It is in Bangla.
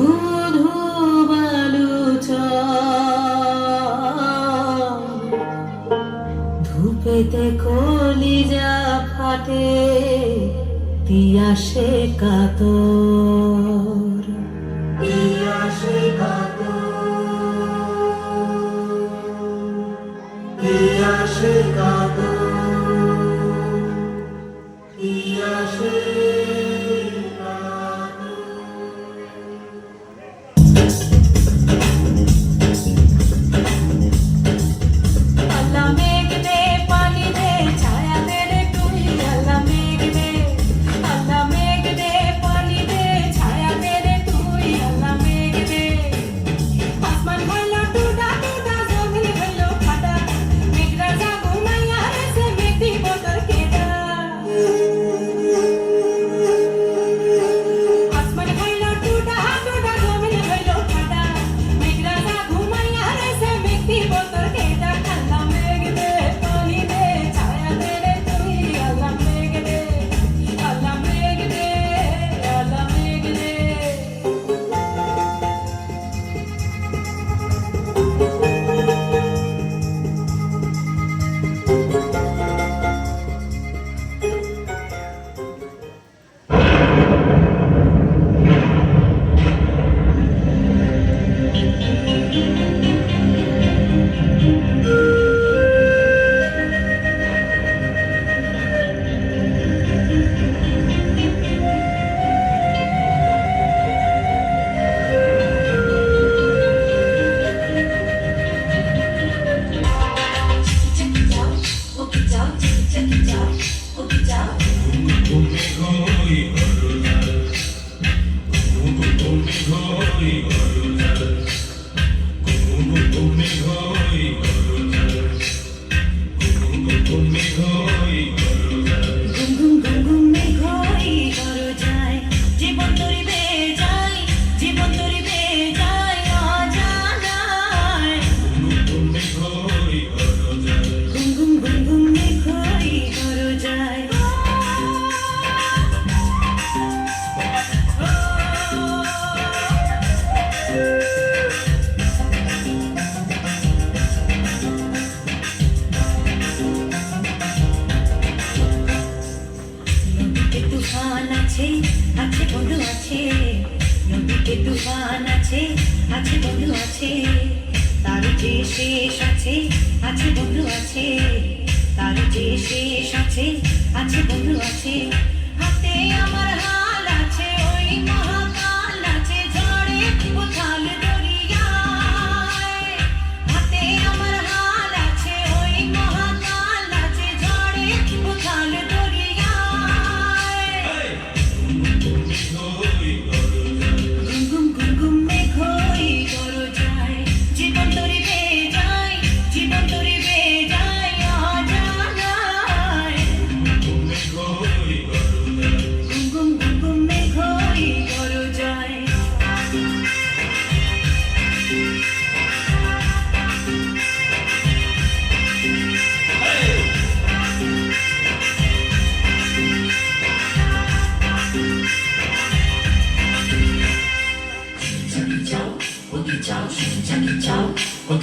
Ooh. কলিজা ফাটে পিয়াসে কাতর। পিয়াসে কাতর। পিয়াসে তুফান আছে আছে বন্ধু আছে। তার যে শেষ আছে আছে বন্ধু আছে। তার যে শেষ আছে আছে বন্ধু আছে। হাতে আমার হাত So